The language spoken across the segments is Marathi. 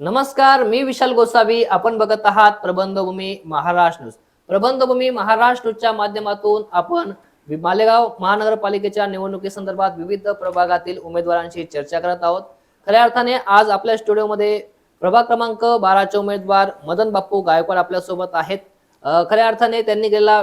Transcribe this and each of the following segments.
नमस्कार मी विशाल गोसावी. आपण बघत आहात प्रबंधभूमी महाराष्ट्र न्यूज. प्रबंधभूमी महाराष्ट्र न्यूजच्या माध्यमातून आपण मालेगाव महानगरपालिकेच्या निवडणुकीसंदर्भात विविध प्रभागातील उमेदवारांशी चर्चा करत आहोत. खऱ्या अर्थाने आज आपल्या स्टुडिओमध्ये प्रभाग क्रमांक बाराचे उमेदवार मदन बाप्पू गायकवाड आपल्यासोबत आहेत. खऱ्या अर्थाने त्यांनी केलेला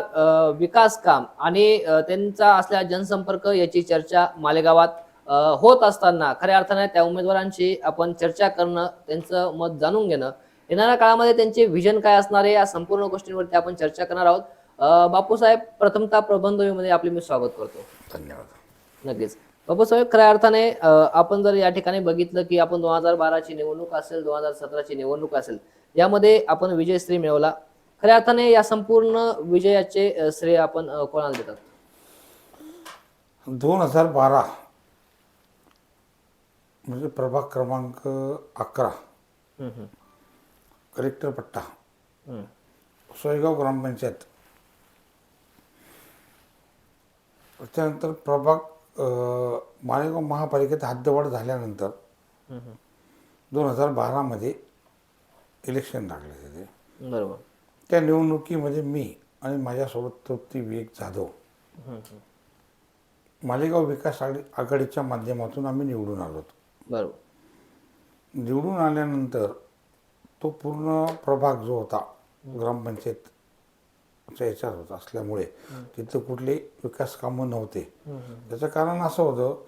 विकास काम आणि त्यांचा असलेला जनसंपर्क याची चर्चा मालेगावात होत असताना खऱ्या अर्थाने त्या उमेदवारांची आपण चर्चा करणं त्यांचं मत जाणून घेणं येणाऱ्या काळामध्ये त्यांचे विजन काय असणार आहे या संपूर्ण गोष्टींवरती आपण चर्चा करणार आहोत. बापूसाहेब प्रथमतः प्रबंधमध्ये आपले मी स्वागत करतो. धन्यवाद. नक्कीच. बापूसाहेब खऱ्या अर्थाने आपण जर या ठिकाणी बघितलं की आपण दोन हजार बाराची निवडणूक असेल दोन हजार सतराची निवडणूक असेल यामध्ये आपण विजयश्री मिळवला. खऱ्या अर्थाने या संपूर्ण विजयाचे श्रेय आपण कोणाला देतात? दोन हजार बारा. म्हणजे प्रभाग क्रमांक अकरा. कलेक्टर पट्टा. सोयगाव ग्रामपंचायत. त्यानंतर प्रभाग मालेगाव महापालिकेत हद्दवाढ झाल्यानंतर. दोन हजार बारामध्ये इलेक्शन लागले तिथे बरोबर. त्या निवडणुकीमध्ये मी आणि माझ्यासोबत तृप्ती विवेक जाधव. मालेगाव विकास आघाडी- आघाडीच्या माध्यमातून आम्ही निवडून आलो बरोबर. निवडून आल्यानंतर तो पूर्ण प्रभाग जो होता ग्रामपंचायतच्या याच्यात होता असल्यामुळे तिथं कुठले विकास कामं नव्हते. त्याचं कारण असं होतं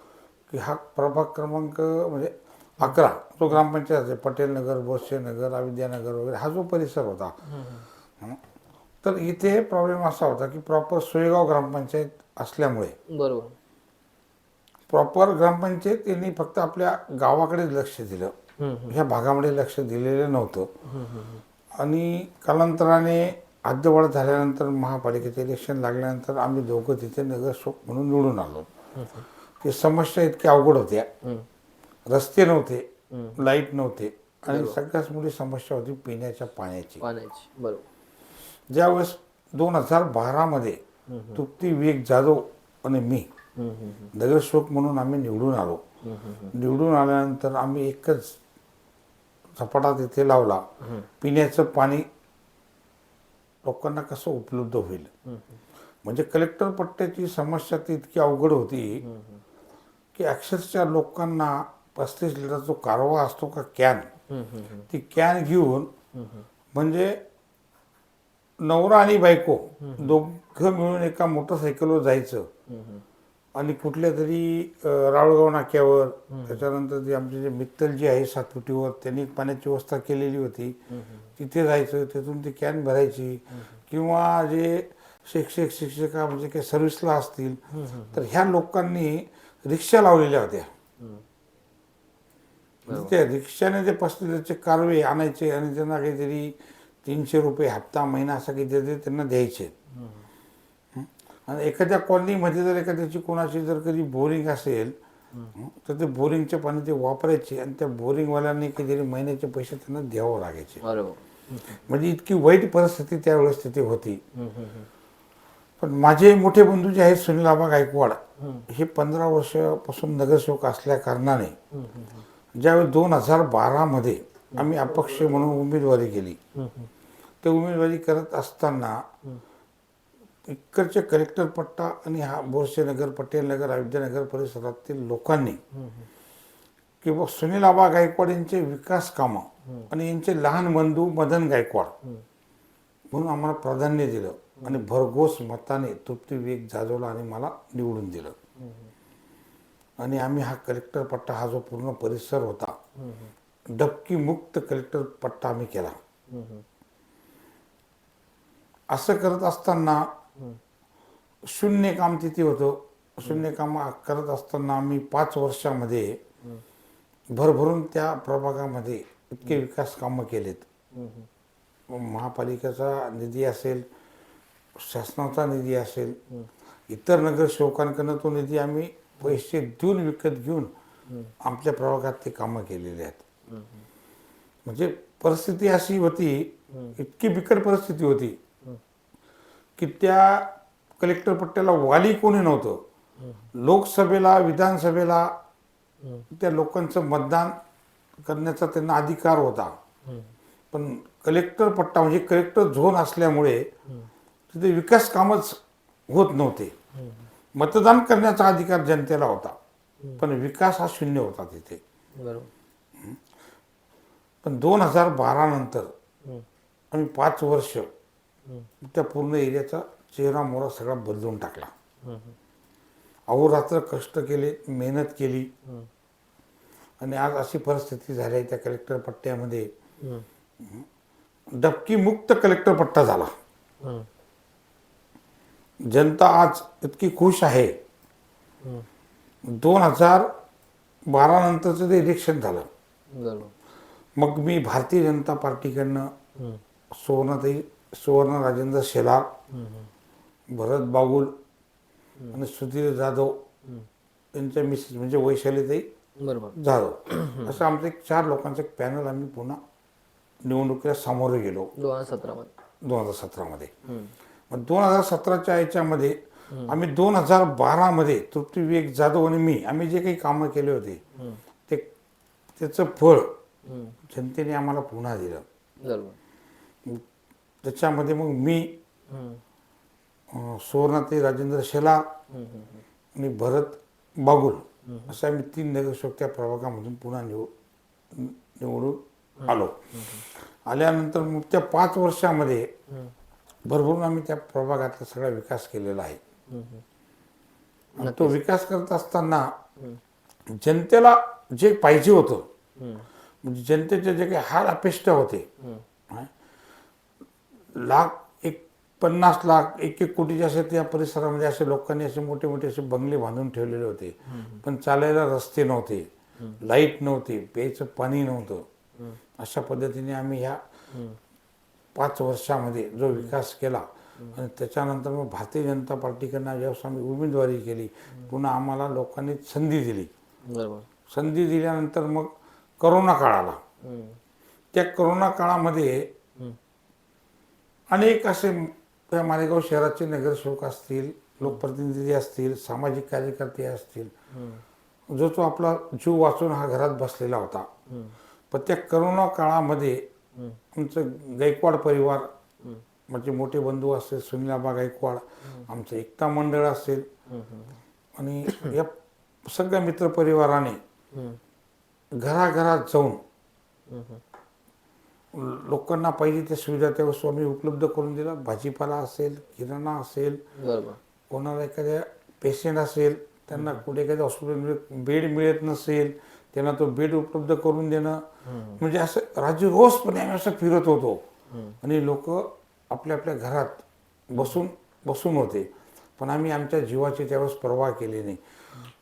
की हा प्रभाग क्रमांक म्हणजे अकरा जो ग्रामपंचायत आहे पटेल नगर बोरशे नगर अविद्यानगर वगैरे हा जो परिसर होता. हं. तर इथे प्रॉब्लेम असा होता की प्रॉपर सोयगाव ग्रामपंचायत असल्यामुळे बरोबर. प्रॉपर ग्रामपंचायत यांनी फक्त आपल्या गावाकडे लक्ष दिलं. ह्या भागामध्ये लक्ष दिलेलं नव्हतं. आणि कालांतराने हद्दवाढ झाल्यानंतर महापालिकेचे इलेक्शन लागल्यानंतर आम्ही दोघं तिथे नगरसेवक म्हणून निवडून आलो. ते समस्या इतक्या अवघड होत्या. रस्ते नव्हते लाइट नव्हते आणि सगळ्यात मोठी समस्या होती पिण्याच्या पाण्याची. पाण्याची बरोबर. ज्यावेळेस दोन हजार बारामध्ये तृप्ती विवेक जाधव आणि मी नगरसेवक म्हणून आम्ही निवडून आलो. निवडून आल्यानंतर आम्ही एकच झपाटा तिथे लावला. पिण्याचं पाणी लोकांना कसं उपलब्ध होईल? म्हणजे कलेक्टर पट्ट्याची समस्या ती इतकी अवघड होती की अक्षरशः लोकांना पस्तीस लिटर जो कारवा असतो का कॅन ती कॅन घेऊन म्हणजे नवरा आणि बायको दोघं मिळून एका मोटरसायकलवर जायचं. आणि कुठल्या तरी राळगाव नाक्यावर त्याच्यानंतर जे आमचे जे मित्तल जी आहे सातपुटीवर त्यांनी पाण्याची व्यवस्था केलेली होती. तिथे जायचं तिथून ती कॅन भरायची. किंवा जे शिक्षक शिक्षिका म्हणजे काही सर्व्हिसला असतील तर ह्या लोकांनी रिक्षा लावलेल्या होत्या. म्हणजे त्या रिक्षाने जे पस्तीसचे कारवे आणायचे आणि त्यांना काहीतरी तीनशे रुपये हप्ता महिना असं काहीतरी त्यांना द्यायचे? आणि एखाद्या कॉलनीमध्ये जर एखाद्याची कोणाची जर कधी बोरिंग असेल तर ते बोरिंगचे पाणी ते वापरायचे आणि त्या बोरिंगवाल्यांनी काहीतरी महिन्याचे पैसे त्यांना द्यावं लागायचे. बरोबर. म्हणजे इतकी वाईट परिस्थिती त्यावेळेस तिथे होती. पण माझे मोठे बंधू जे आहेत सुनील आबा गायकवाड हे पंधरा वर्षापासून नगरसेवक असल्या कारणाने ज्यावेळी दोन हजार बारामध्ये आम्ही अपक्ष म्हणून उमेदवारी केली. ते उमेदवारी करत असताना इकडचे कलेक्टर पट्टा आणि हा बोरसे नगर पटेल नगर अयोध्यानगर परिसरातील लोकांनी किंवा सुनील आबा गायकवाड यांचे विकास कामं आणि यांचे लहान बंधू मदन गायकवाड म्हणून आम्हाला प्राधान्य दिलं आणि भरघोस मताने तृप्ती विवेक जाजवला आणि मला निवडून दिलं. आणि आम्ही हा कलेक्टर पट्टा हा जो पूर्ण परिसर होता डबकी मुक्त कलेक्टर पट्टा आम्ही केला. असं करत असताना शून्य काम तिथे होतं. शून्य काम करत असताना आम्ही पाच वर्षामध्ये भरभरून त्या प्रभागामध्ये इतके विकास कामं केलेत. महापालिकेचा निधी असेल शासनाचा निधी असेल इतर नगरसेवकांकडनं तो निधी आम्ही पैसे देऊन विकत घेऊन आमच्या प्रभागात ते कामं केलेले आहेत. म्हणजे परिस्थिती अशी होती इतकी बिकट परिस्थिती होती. की त्या कलेक्टर पट्ट्याला वाली कोणी नव्हतं लोकसभेला विधानसभेला त्या लोकांचं मतदान करण्याचा त्यांना अधिकार होता. पण कलेक्टर पट्टा म्हणजे कलेक्टर झोन असल्यामुळे तिथे विकास कामच होत नव्हते मतदान करण्याचा अधिकार जनतेला होता पण विकास हा शून्य होता तिथे पण दोन हजार बारा नंतर. आम्ही पाच वर्ष त्या पूर्ण एरियाचा चेहरा मोहरा सगळा बदलून टाकला. अहोरात्र कष्ट केले मेहनत केली. आणि आज अशी परिस्थिती झाली आहे त्या कलेक्टर पट्ट्यामध्ये. डबकी मुक्त कलेक्टर पट्टा झाला. जनता आज इतकी खुश आहे. दोन हजार बारा नंतरचं ते इलेक्शन झालं मग मी भारतीय जनता पार्टीकडनं हम्म. सुवर्ण राजेंद्र शेलार. भरत बागुल आणि सुधीर जाधव यांच्या मिसेस म्हणजे वैशालीताई बरोबर. जाधव. असं आमचं एक चार लोकांचं एक पॅनल आम्ही पुन्हा निवडणुकीला सामोरे गेलो. दोन हजार सतरा मध्ये दोन हजार सतरामध्ये. मग दोन हजार सतराच्या याच्यामध्ये आम्ही दोन हजार बारामध्ये तृप्ती विवेक जाधव आणि मी आम्ही जे काही कामं केले होते. ते त्याचं फळ. जनतेने आम्हाला पुन्हा दिलं. बरोबर. त्याच्यामध्ये मग मी सुवर्णाताई राजेंद्र शेलार. हम्म. आणि भरत बागुल असं आम्ही तीन नगरसेवक त्या प्रभागामधून पुन्हा निव निवडून आलो आल्यानंतर मग त्या पाच वर्षामध्ये. भरभरून आम्ही त्या प्रभागातला सगळा विकास केलेला आहे तो विकास करत असताना जनतेला जे पाहिजे होतं. म्हणजे जनतेचे जे काही हाल अपेष्ट होते. लाख एक पन्नास लाख एक एक कोटीचे असे त्या परिसरामध्ये असे लोकांनी असे मोठे मोठे असे बंगले बांधून ठेवलेले होते. पण चालायला रस्ते नव्हते. लाइट नव्हते. प्यायचं पाणी नव्हतं. अशा पद्धतीने आम्ही ह्या पाच वर्षामध्ये जो विकास केला आणि त्याच्यानंतर मग भारतीय जनता पार्टीकडनं ज्यावेळेस आम्ही उमेदवारी केली. पुन्हा आम्हाला लोकांनी संधी दिली. बरोबर. संधी दिल्यानंतर मग करोना काळ आला. त्या करोना काळामध्ये. अनेक असे त्या मालेगाव शहराचे नगरसेवक असतील लोकप्रतिनिधी असतील सामाजिक कार्यकर्ते असतील. जो तो आपला जीव वाचून हा घरात बसलेला होता. पण त्या करोना काळामध्ये. आमचं गायकवाड परिवार. माझे मोठे बंधू असतील सुनीलाबा गायकवाड आमचं एकता मंडळ असेल. आणि या सगळ्या मित्रपरिवाराने. घराघरात जाऊन. लोकांना पाहिजे त्या सुविधा त्या आम्ही उपलब्ध करून दिला भाजीपाला असेल किराणा असेल कोणाला एखाद्या पेशंट असेल त्यांना कुठे एखाद्या हॉस्पिटलमध्ये बेड मिळत नसेल त्यांना तो बेड उपलब्ध करून देणं. म्हणजे असं राज्य रोजपणे आम्ही असं फिरत होतो. आणि लोक आपल्या आपल्या घरात बसून बसून होते. पण आम्ही आमच्या जीवाची त्यावेळेस पर्वा केली नाही.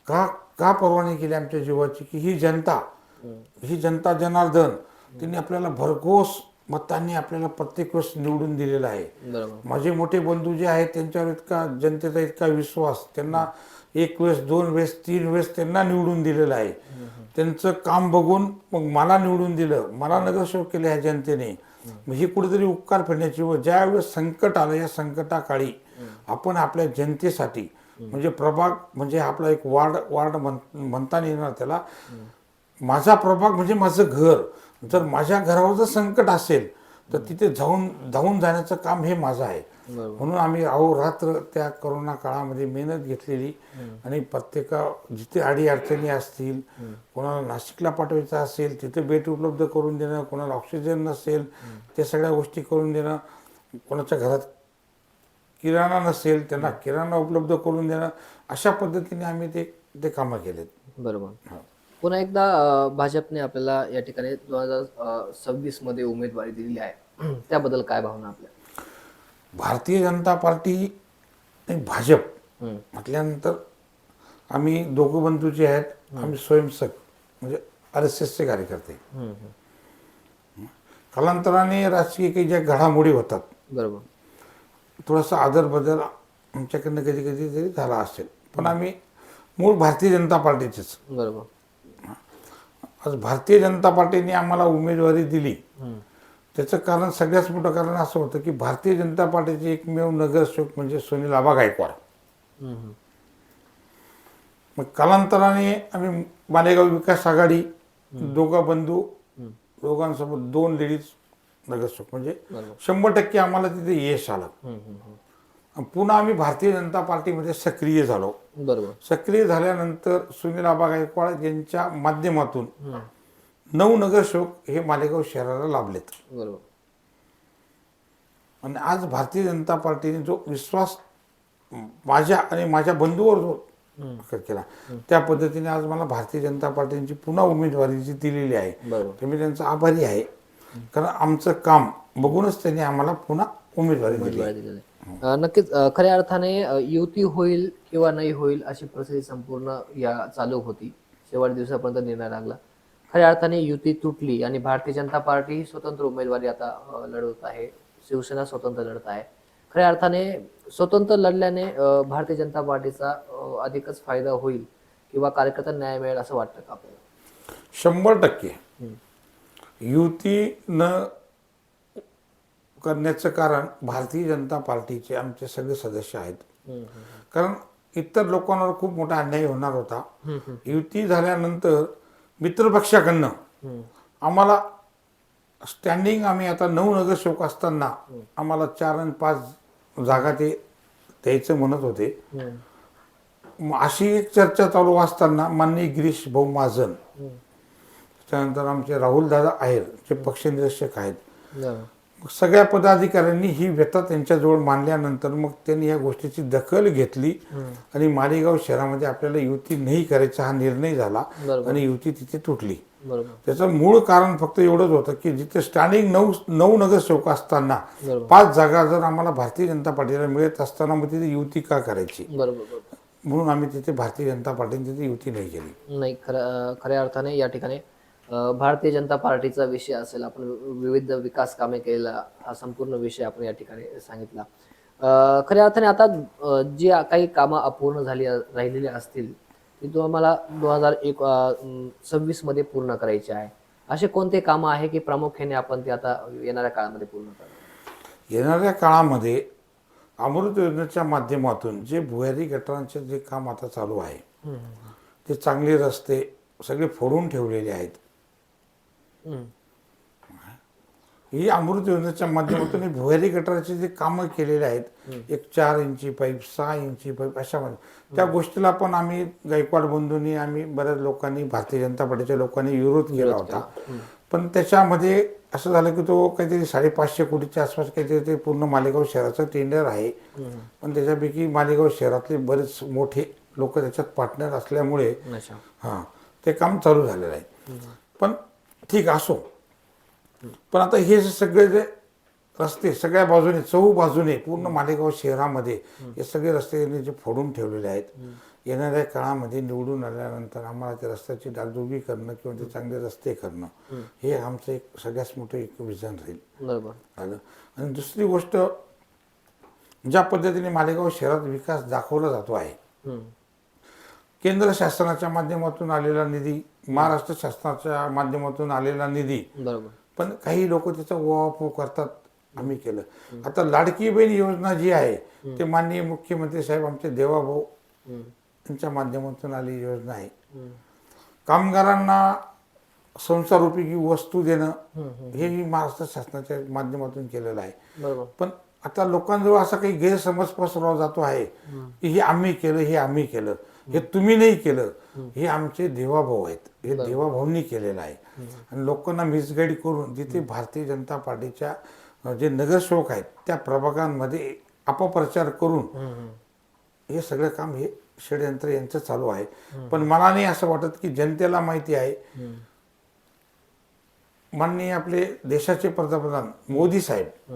का का पर्वा नाही केली आमच्या जीवाची? की ही जनता ही जनता जनार्दन. त्यांनी आपल्याला भरघोस मतांनी आपल्याला प्रत्येक वेळेस निवडून दिलेला आहे. माझे मोठे बंधू जे आहेत त्यांच्यावर इतका जनतेचा इतका विश्वास त्यांना एक वेळेस दोन वेळेस तीन वेळेस त्यांना निवडून दिलेलं आहे. त्यांचं काम बघून मग मला निवडून दिलं. मला नगरसेवक केलं ह्या जनतेने. मग ही कुठेतरी उपकार फेडण्याची व ज्या वेळेस संकट आलं या संकटाकाळी आपण आपल्या जनतेसाठी म्हणजे प्रभाग म्हणजे आपला एक वार्ड वार्ड म्हण म्हणता येणार त्याला माझा प्रभाग म्हणजे माझं घर. जर माझ्या घरावर जर संकट असेल तर तिथे जाऊन धावून जाण्याचं काम हे माझं आहे. म्हणून आम्ही अहोरात्र त्या करोना काळामध्ये मेहनत घेतलेली आणि प्रत्येका जिथे अडी अडचणी असतील कोणाला नाशिकला पाठवायचं असेल तिथे बेड उपलब्ध करून देणं कोणाला ऑक्सिजन नसेल त्या सगळ्या गोष्टी करून देणं कोणाच्या घरात किराणा नसेल त्यांना किराणा उपलब्ध करून देणं अशा पद्धतीने आम्ही ते ते कामं केलेत. बरोबर. पुन्हा एकदा भाजपने आपल्याला या ठिकाणी दोन हजार सव्वीसमध्ये उमेदवारी दिलेली आहे. त्याबद्दल काय भावना आपल्या? भारतीय जनता पार्टी आणि भाजप. म्हटल्यानंतर आम्ही दोघं बंधू जे आहेत आम्ही स्वयंसेवक म्हणजे आर एस एसचे कार्यकर्ते. कालांतराने राजकीय काही ज्या घडामोडी होतात बरोबर. थोडासा आदर बदल आमच्याकडनं कधी कधी तरी झाला असेल. पण आम्ही मूळ भारतीय जनता पार्टीचेच. बरोबर. आज भारतीय जनता पार्टीने आम्हाला उमेदवारी दिली. त्याचं कारण सगळ्यात मोठं कारण असं होतं की भारतीय जनता पार्टीचे एकमेव नगरसेवक म्हणजे सुनील आबा गायकवाड. मग कालांतराने आम्ही मालेगाव विकास आघाडी दोघा बंधू दोघांसोबत दोन लेडीज नगरसेवक. म्हणजे शंभर टक्के आम्हाला तिथे यश आलं. पुन्हा आम्ही भारतीय जनता पार्टीमध्ये सक्रिय झालो. बरोबर. सक्रिय झाल्यानंतर सुनील आबा गायकवाड यांच्या माध्यमातून नऊ नगरसेवक हे मालेगाव शहराला लाभलेत. बरोबर. आणि आज भारतीय जनता पार्टीने जो विश्वास माझ्या आणि माझ्या बंधूवर जो केला त्या पद्धतीने आज मला भारतीय जनता पार्टीची पुन्हा उमेदवारी जी दिलेली आहे. बरोबर. तर मी त्यांचा आभारी आहे. कारण आमचं काम बघूनच त्यांनी आम्हाला पुन्हा उमेदवारी दिली नक्कीच खऱ्या अर्थाने युती होईल किंवा नाही होईल अशी परिस्थिती संपूर्ण या चालू होती. शेवट दिवसापर्यंत निर्णय लागला. खऱ्या अर्थाने युती तुटली आणि भारतीय जनता पार्टी ही स्वतंत्र उमेदवारी आता लढवत आहे. शिवसेना स्वतंत्र लढत आहे. खऱ्या अर्थाने स्वतंत्र लढल्याने भारतीय जनता पार्टीचा अधिकच फायदा होईल किंवा कार्यकर्त्यांना न्याय मिळेल असं वाटतं का आपल्याला? शंभर टक्के. हम्म. करण्याचं कारण भारतीय जनता पार्टीचे आमचे सगळे सदस्य आहेत. कारण इतर लोकांवर खूप मोठा अन्याय होणार होता. युती झाल्यानंतर मित्रपक्षाकडनं आम्हाला स्टँडिंग आम्ही आता नऊ नगरसेवक असताना आम्हाला चार आणि पाच जागा ते द्यायचं म्हणत होते. अशी एक चर्चा चालू असताना माननीय गिरीश भाऊ महाजन त्यानंतर आमचे राहुल दादा आहेर जे पक्षनिरीक्षक आहेत. सगळ्या पदाधिकाऱ्यांनी ही व्यथा त्यांच्याजवळ मांडल्यानंतर मग त्यांनी या गोष्टीची दखल घेतली. आणि मालेगाव शहरामध्ये आपल्याला युती नाही करायचा हा निर्णय झाला आणि युती तिथे तुटली. त्याचं मूळ कारण फक्त एवढंच होतं की जिथे स्टँडिंग नऊ नऊ नगरसेवक असताना पाच जागा जर आम्हाला भारतीय जनता पार्टीला मिळत असताना मग तिथे युती का करायची? म्हणून आम्ही तिथे भारतीय जनता पार्टीने तिथे युती नाही केली. नाही खऱ्या खऱ्या अर्थाने या ठिकाणी भारतीय जनता पार्टीचा विषय असेल आपण विविध विकास कामे केलेला हा संपूर्ण विषय आपण या ठिकाणी सांगितला. खऱ्या अर्थाने आता जी काही कामं अपूर्ण झाली राहिलेली असतील ती तुम्हाला दोन हजार एक सव्वीसमध्ये पूर्ण करायची आहे. असे कोणते कामं आहे की प्रामुख्याने आपण ते आता येणाऱ्या काळामध्ये पूर्ण करू येणाऱ्या काळामध्ये अमृत योजनेच्या माध्यमातून जे भुयारी गटारांचे जे काम आता चालू आहे ते चांगले रस्ते सगळे फोडून ठेवलेले आहेत. ही अमृत योजनेच्या माध्यमातून भुयारी गटाराचे जे कामं केलेले आहेत एक चार इंची पाईप सहा इंची पाईप अशा त्या गोष्टीला पण आम्ही गायकवाड बंधूंनी आम्ही बऱ्याच लोकांनी भारतीय जनता पार्टीच्या लोकांनी विरोध केला होता. पण त्याच्यामध्ये असं झालं की तो काहीतरी साडेपाचशे कोटीच्या आसपास काहीतरी ते पूर्ण मालेगाव शहराचं टेंडर आहे. पण त्याच्यापैकी मालेगाव शहरातले बरेच मोठे लोक त्याच्यात पार्टनर असल्यामुळे हां ते काम चालू झालेलं आहे. पण ठीक असो. पण आता हे जे सगळे जे रस्ते सगळ्या बाजूने चहू बाजूने पूर्ण मालेगाव शहरामध्ये हे सगळे रस्ते यांनी जे फोडून ठेवलेले आहेत. येणाऱ्या काळामध्ये निवडून आल्यानंतर आम्हाला त्या रस्त्याची डागडुगी करणं किंवा ते चांगले रस्ते करणं हे आमचं एक सगळ्यात मोठं एक विजन राहील. आलं आणि दुसरी गोष्ट ज्या पद्धतीने मालेगाव शहरात विकास दाखवला जातो आहे. केंद्र शासनाच्या माध्यमातून आलेला निधी महाराष्ट्र शासनाच्या माध्यमातून आलेला निधी. बरोबर. पण काही लोक त्याचा ओवापोह करतात आम्ही केलं. आता लाडकी बहीण योजना जी आहे ते माननीय मुख्यमंत्री साहेब आमचे देवाभाऊ. यांच्या माध्यमातून आलेली योजना आहे. कामगारांना संसारोपयोगी वस्तू देणं हम्म. हेही महाराष्ट्र शासनाच्या माध्यमातून केलेलं आहे. पण आता लोकांजवळ असा काही गैरसमज पसरवला जातो आहे की हे आम्ही केलं हे आम्ही केलं. हे तुम्ही नाही केलं. हे आमचे देवाभाऊ आहेत. हे देवाभाऊंनी केलेलं आहे. आणि लोकांना मिसगाईड करून जिथे भारतीय जनता पार्टीच्या जे नगरसेवक आहेत त्या प्रभागांमध्ये अपप्रचार करून. हे सगळं काम हे षडयंत्र यांचं चालू आहे. पण मला नाही असं वाटत की जनतेला माहिती आहे. माननीय आपले देशाचे पंतप्रधान मोदी साहेब.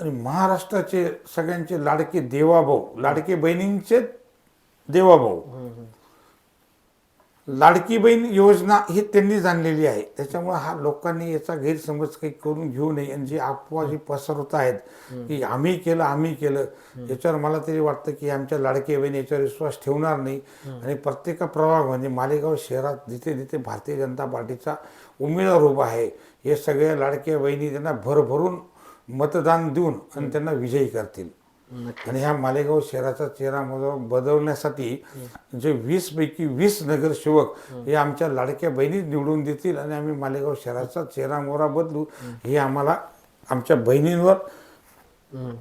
आणि महाराष्ट्राचे सगळ्यांचे लाडके देवाभाऊ लाडके बहिणींचे देवाभाऊ. लाडकी बहीण योजना ही त्यांनी जाणलेली आहे. त्याच्यामुळे हा लोकांनी याचा गैरसमज काही करून घेऊ नये आणि जे अफवा जी पसरवत आहेत की आम्ही केलं आम्ही केलं याच्यावर मला तरी वाटतं की आमच्या लाडकी बहीण याच्यावर विश्वास ठेवणार नाही. आणि प्रत्येक प्रभाग म्हणजे मालेगाव शहरात जिथे जिथे भारतीय जनता पार्टीचा उमेदवार उभा आहे हे सगळ्या लाडक्या बहिणी त्यांना भरभरून मतदान देऊन आणि त्यांना विजयी करतील. आणि ह्या मालेगाव शहराचा चेहरा बदलण्यासाठी जे वीस पैकी वीस नगरसेवक हे. आमच्या लाडक्या बहिणीच निवडून देतील आणि आम्ही मालेगाव शहराचा चेहरा मोहरा बदलू हे. आम्हाला आमच्या बहिणींवर.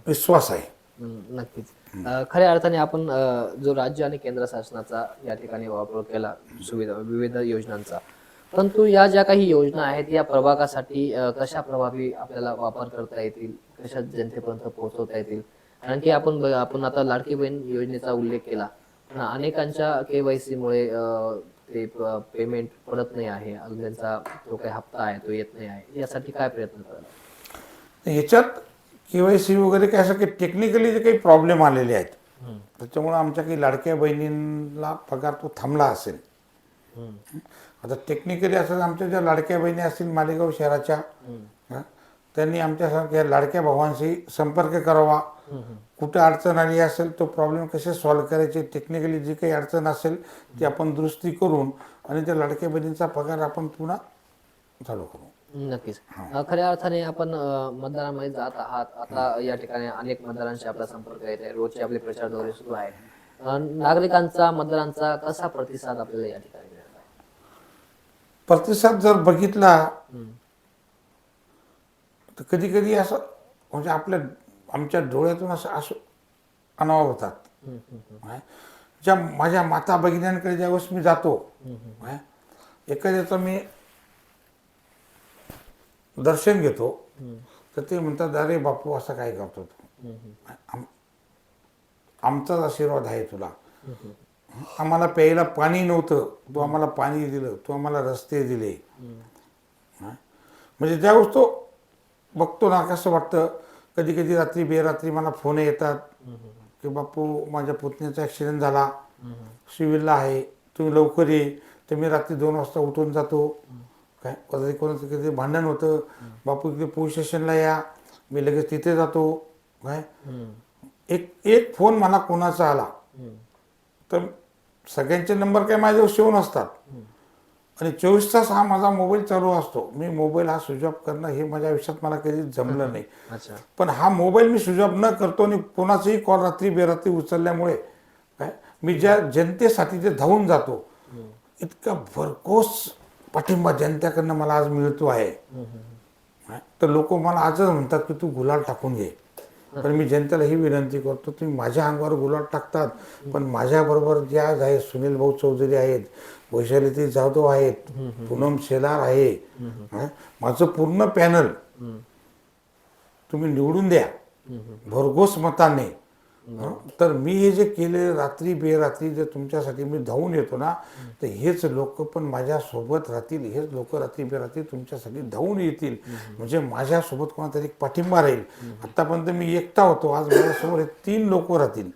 विश्वास आहे. नक्कीच. खऱ्या अर्थाने आपण जो राज्य आणि केंद्र शासनाचा या ठिकाणी वापर केला सुविधा विविध योजनांचा परंतु या ज्या काही योजना आहेत या प्रभागासाठी कशा प्रभावी आपल्याला वापर करता येतील कशा जनतेपर्यंत पोहोचवता येतील कारण की आपण आपण आता लाडकी बहीण योजनेचा उल्लेख केला. पण अनेकांच्या केवायसी मुळे अं, ते पेमेंट पडत नाही आहे. अजून त्यांचा जो काही हप्ता आहे तो येत नाही आहे. यासाठी काय प्रयत्न करायला ह्याच्यात केवायसी वगैरे काय असं काही टेक्निकली जे काही प्रॉब्लेम आलेले आहेत त्याच्यामुळे आमच्या काही लाडक्या बहिणींना पगार तो थांबला असेल. आता टेक्निकली असं आमच्या ज्या लाडक्या बहिणी असतील मालेगाव शहराच्या त्यांनी आमच्यासारख्या लाडक्या भावांशी संपर्क करावा. कुठे अडचण आली असेल तो प्रॉब्लेम कसे सॉल्व्ह करायचे? टेक्निकली जी काही अडचण असेल ती आपण दुरुस्ती करून आणि त्या लाडक्या बहिणींचा पगार आपण पुन्हा चालू करू. नक्कीच. खऱ्या अर्थाने आपण मतदारामध्ये जात आहात. आता या ठिकाणी अनेक मतदारांशी आपला संपर्क येत आहे. रोजचे आपले प्रचार दौरे सुरू आहेत. अं, नागरिकांचा मतदारांचा कसा प्रतिसाद आपल्याला या ठिकाणी आहे? प्रतिसाद जर बघितला. तर कधी कधी असं म्हणजे आपल्या आमच्या डोळ्यातून असं असं अनावा होतात. ज्या माझ्या माता भगिन्यांकडे ज्यावेळेस मी जातो एखाद्याचं मी दर्शन घेतो तर ते म्हणतात अरे बापू असं काय करतो तू? आमचाच आशीर्वाद आहे तुला. आम्हाला प्यायला पाणी नव्हतं. तू आम्हाला पाणी दिलं. तू आम्हाला रस्ते दिले. म्हणजे ज्यावेळेस तो बघतो ना कसं वाटतं कधी कधी रात्री बेरात्री मला फोन येतात की बापू माझ्या पुतणीचा ॲक्सिडेंट झाला. सिव्हिलला आहे. तुम्ही लवकर ये. तर मी रात्री दोन वाजता उठून जातो. काय? कधी कोणाचं कधी भांडण होतं? बापू इकडे पोलीस स्टेशनला या. मी लगेच तिथे जातो. काय? एक एक फोन मला कोणाचा आला? तर सगळ्यांचे नंबर काय माझ्याजवळ सेव नसतात आणि चोवीस तास हा माझा मोबाईल चालू असतो. मी मोबाईल हा स्विच ऑफ करणं हे माझ्या आयुष्यात मला कधी जमलं नाही. पण हा मोबाईल मी स्विच ऑफ न करतो आणि कोणाचाही कॉल रात्री बेरात्री उचलल्यामुळे काय? मी ज्या जनतेसाठी जे धावून जातो इतका भरघोस पाठिंबा जनतेकडनं मला आज मिळतो आहे? तर लोक मला आजच म्हणतात की तू गुलाल टाकून घे. पण मी जनतेला ही विनंती करतो तुम्ही माझ्या अंगावर गुलाल टाकतात. पण माझ्याबरोबर ज्या आहेत सुनील भाऊ चौधरी आहेत वैशालीती जाधव आहेत पूनम शेलार आहे? माझं पूर्ण पॅनल तुम्ही निवडून द्या. भरघोस मताने? तर मी हे जे केले रात्री बेरात्री जे तुमच्यासाठी मी धावून येतो ना तर हेच लोक पण माझ्यासोबत राहतील. हेच लोक रात्री बेरात्री तुमच्यासाठी धावून येतील. म्हणजे माझ्यासोबत कोणातरी एक पाठिंबा राहील. आतापर्यंत मी एकटा होतो. आज माझ्यासमोर हे तीन लोक राहतील.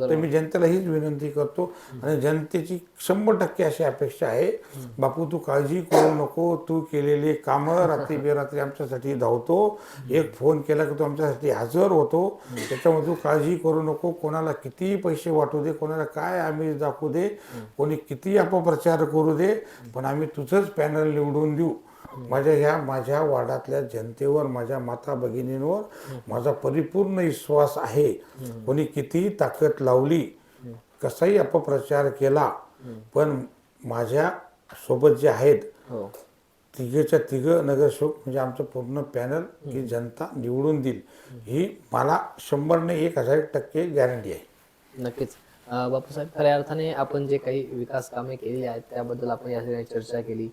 तर मी जनतेला हीच विनंती करतो आणि जनतेची शंभर टक्के अशी अपेक्षा आहे. बापू तू काळजी करू नको. तू केलेली कामं रात्री बेरात्री आमच्यासाठी धावतो. एक फोन केला की तू आमच्यासाठी हजर होतो. त्याच्यामुळे तू काळजी करू नको. कोणाला कितीही पैसे वाटू दे कोणाला काय आम्ही दाखवू दे कोणी कितीही अपप्रचार करू दे पण आम्ही तुझंच पॅनल निवडून देऊ. माझ्या ह्या माझ्या वाडातल्या जनतेवर माझ्या माता भगिनींवर माझा परिपूर्ण विश्वास आहे. कोणी कितीही ताकद लावली कसाही अपप्रचार केला पण माझ्या सोबत जे आहेत हो. तिघेच्या तिघं नगरसेवक म्हणजे आमचं पूर्ण पॅनल ही जनता निवडून देईल ही मला शंभरने एक हजार टक्के गॅरंटी आहे. नक्कीच. बापूसाहेब खऱ्या अर्थाने आपण जे काही विकास कामे केलेली आहेत त्याबद्दल आपण या चर्चा केली.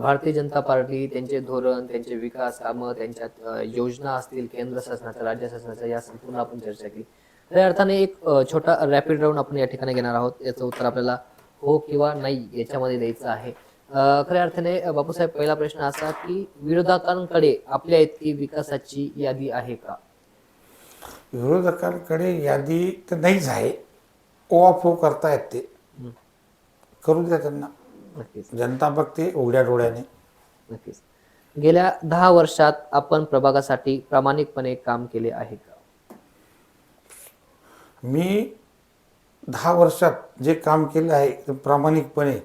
भारतीय जनता पार्टी त्यांचे धोरण त्यांचे विकास कामं त्यांच्या अं, योजना असतील केंद्र शासनाच्या राज्य शासनाच्या या संपूर्ण आपण चर्चा केली. खऱ्या अर्थाने एक छोटा रॅपिड राऊंड आपण या ठिकाणी घेणार आहोत. याचं उत्तर आपल्याला हो किंवा नाही याच्यामध्ये द्यायचं आहे. खऱ्या अर्थाने बापूसाहेब पहिला प्रश्न असा की विरोधकांकडे आपल्या इतकी विकासाची यादी आहे का? विरोधकांकडे यादी तर नाहीच आहे. ओवाफो करतायत ते. करू द्या त्यांना. नक्कीच. जनता बघते उघड्या डोळ्याने. नक्कीच. गेल्या दहा वर्षात आपण प्रभागासाठी प्रामाणिकपणे काम केले आहे का? मी दहा वर्षात जे काम केलं आहे ते प्रामाणिकपणे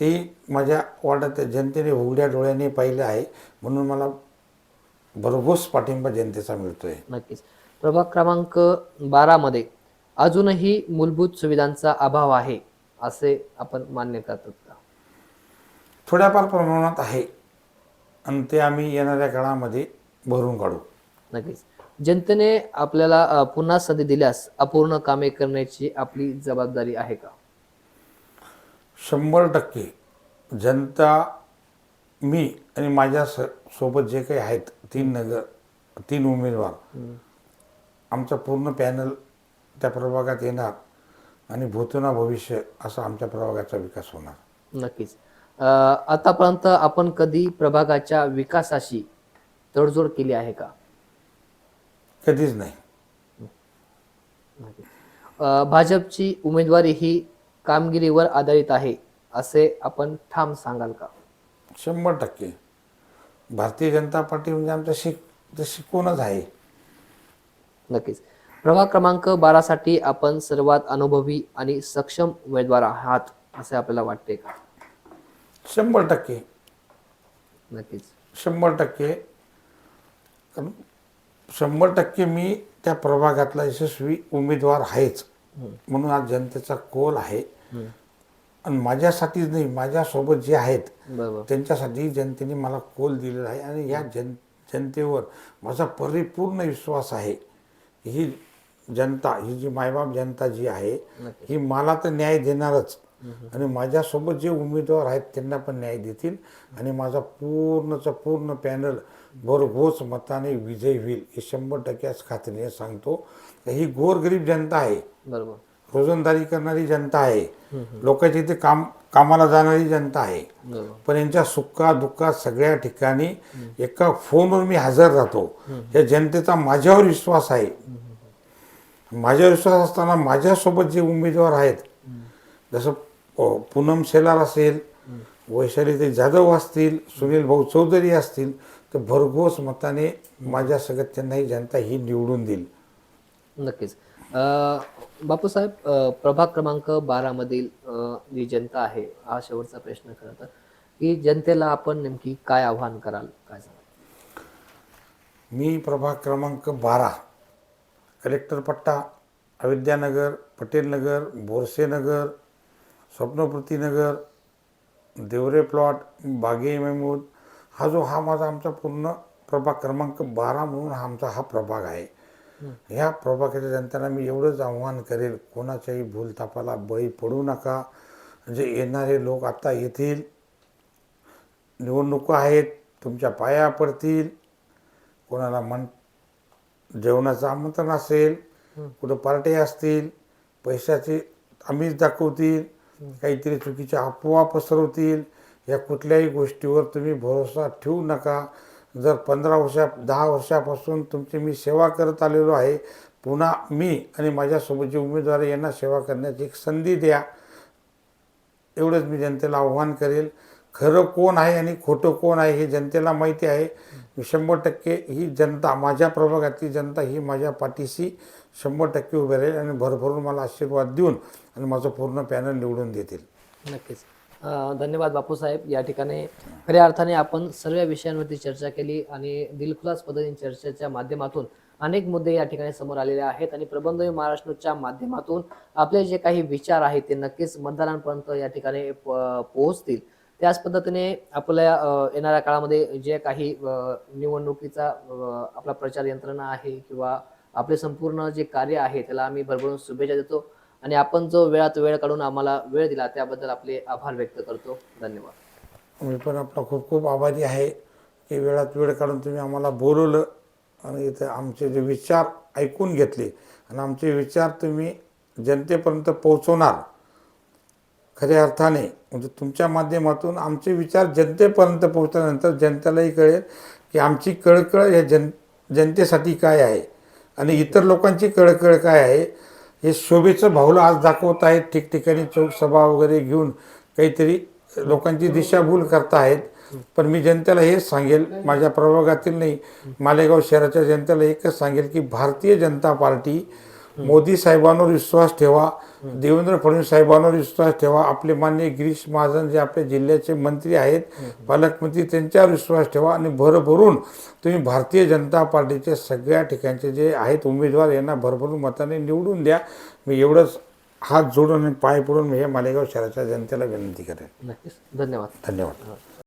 ते माझ्या वाड्यात जनतेने उघड्या डोळ्याने पाहिलं आहे म्हणून मला भरघोस पाठिंबा जनतेचा मिळतोय. नक्कीच. प्रभाग क्रमांक बारामध्ये अजूनही मूलभूत सुविधांचा अभाव आहे असे आपण मान्य करतात थोड्याफार प्रमाणात आहे. आणि ते आम्ही येणाऱ्या काळामध्ये भरून काढू. नक्कीच. जनतेने आपल्याला अ, पुन्हा संधी दिल्यास अपूर्ण कामे करण्याची आपली जबाबदारी आहे का? शंभर टक्के. जनता मी आणि माझ्या स सोबत जे काही आहेत तीन नगर तीन उमेदवार. आमचा पूर्ण पॅनल त्या प्रभागात येणार आणि भूतना भविष्य असा आमच्या प्रभागाचा विकास होणार. नक्कीच. आतापर्यंत आपण कधी प्रभागाच्या विकासाशी तडजोड केली आहे का? कधीच नाही. भाजपची उमेदवारी ही कामगिरीवर आधारित आहे असे आपण ठाम सांगाल का? शंभर टक्के. भारतीय जनता पार्टी म्हणजे आमचं शिक ते शिकवणच आहे. नक्कीच. प्रभाग क्रमांक बारासाठी आपण सर्वात अनुभवी आणि सक्षम उमेदवार आहात असे आपल्याला वाटते का? शंभर टक्के. नक्कीच. शंभर टक्के. कारण शंभर टक्के मी त्या प्रभागातला यशस्वी उमेदवार आहेच. म्हणून आज जनतेचा कोल आहे. आणि माझ्यासाठीच नाही माझ्यासोबत जे आहेत त्यांच्यासाठी जनतेने मला कोल दिलेला आहे. आणि या जन जनतेवर माझा परिपूर्ण विश्वास आहे. ही जनता ही जी मायबाप जनता जी आहे ही मला तर न्याय देणारच. आणि माझ्यासोबत जे उमेदवार आहेत त्यांना पण न्याय देतील. आणि माझा पूर्णचा पूर्ण पॅनल भरघोस मताने विजयी होईल हे शंभर टक्के आज खात्रीने सांगतो. ही गोरगरीब जनता आहे. बरोबर. रोजंदारी करणारी जनता आहे. लोकांच्या इथे काम कामाला जाणारी जनता आहे. पण यांच्या सुखा दुःखात सगळ्या ठिकाणी एका फोनवर मी हजर राहतो. या जनतेचा माझ्यावर विश्वास आहे. माझ्यावर विश्वास असताना माझ्यासोबत जे उमेदवार आहेत जसं अ, पूनम शेलार असेल वैशालीताई जाधव असतील सुनील भाऊ चौधरी असतील तर भरघोस मताने माझ्या सगळ्यात त्यांना ही जनता ही निवडून देईल. नक्कीच. बापूसाहेब प्रभाग क्रमांक बारा मधील जी जनता आहे हा शेवटचा प्रश्न खरं तर. की जनतेला आपण नेमकी काय आव्हान कराल काय? मी प्रभाग क्रमांक बारा कलेक्टर पट्टा अयोध्यानगर पटेलनगर बोरसेनगर स्वप्नपूर्तीनगर देवरे प्लॉट बागे महमूद. हा जो हा माझा आमचा पूर्ण प्रभाग क्रमांक बारा म्हणून हा आमचा हा प्रभाग आहे. ह्या प्रभागाच्या जनतेला मी एवढंच आव्हान करेल कोणाच्याही भूलतापाला बळी पडू नका. जे येणारे लोक आता येतील निवडणुका आहेत तुमच्या पाया पडतील कोणाला मन जेवणाचं आमंत्रण असेल कुठं पार्टी असतील पैशाचे आमिष दाखवतील काहीतरी चुकीच्या अफवा पसरवतील या कुठल्याही गोष्टीवर तुम्ही भरोसा ठेवू नका. जर पंधरा वर्षा दहा वर्षापासून तुमची मी सेवा करत आलेलो आहे पुन्हा मी आणि माझ्यासोबत जे उमेदवार यांना सेवा करण्याची एक संधी द्या. एवढंच मी जनतेला आव्हान करेल. खरं कोण आहे आणि खोटं कोण आहे हे जनतेला माहिती आहे. शंभर टक्के ही जनता माझ्या प्रभागातली जनता ही माझ्या पाठीशी शंभर टक्के उभे राहील आणि भरभरून मला आशीर्वाद देऊन आणि माझं पूर्ण पॅनल निवडून देतील. नक्कीच. धन्यवाद बापूसाहेब. या ठिकाणी खऱ्या अर्थाने आपण सर्व विषयांवरती चर्चा केली आणि दिलखुलास पद्धतीने चर्चेच्या माध्यमातून अनेक मुद्दे या ठिकाणी समोर आलेले आहेत आणि प्रबंध महाराष्ट्रच्या माध्यमातून आपले जे काही विचार आहेत ते नक्कीच मतदारांपर्यंत या ठिकाणी प- पोहोचतील. त्याच पद्धतीने आपल्या येणाऱ्या काळामध्ये जे काही निवडणुकीचा आपला प्रचार यंत्रणा आहे किंवा आपले संपूर्ण जे कार्य आहे त्याला आम्ही भरभरून शुभेच्छा देतो आणि आपण जो वेळात वेळ काढून आम्हाला वेळ दिला त्याबद्दल आपले आभार व्यक्त करतो. धन्यवाद. मी पण आपला खूप खूप आभारी आहे की वेळात वेळ काढून तुम्ही आम्हाला बोलवलं आणि इथं आमचे जे विचार ऐकून घेतले. आणि आमचे विचार तुम्ही जनतेपर्यंत पोहोचवणार. खऱ्या अर्थाने म्हणजे तुमच्या माध्यमातून आमचे विचार जनतेपर्यंत पोहोचल्यानंतर जनतेलाही कळेल की आमची कळकळ हे जन जनतेसाठी काय आहे. आणि इतर लोकांची कळकळ काय आहे? हे शोभेचं भाऊला आज दाखवत आहेत. ठिकठिकाणी चौक सभा वगैरे घेऊन काहीतरी लोकांची दिशाभूल करतायत पण मी जनतेला हेच सांगेल माझ्या प्रभागातील नाही मालेगाव शहराच्या जनतेला एकच सांगेल की भारतीय जनता पार्टी मोदी साहेबांवर विश्वास ठेवा. देवेंद्र फडणवीस साहेबांवर विश्वास ठेवा आपले मान्य गिरीश महाजन जे आपल्या जिल्ह्याचे मंत्री आहेत पालकमंत्री त्यांच्यावर विश्वास ठेवा आणि भरभरून तुम्ही भारतीय जनता पार्टीचे सगळ्या ठिकाणचे जे आहेत उमेदवार यांना भरभरून मताने निवडून द्या. मी एवढंच हात जोडून आणि पाय पडून मी हे मालेगाव शहराच्या जनतेला विनंती करेन. नक्कीच. धन्यवाद. धन्यवाद.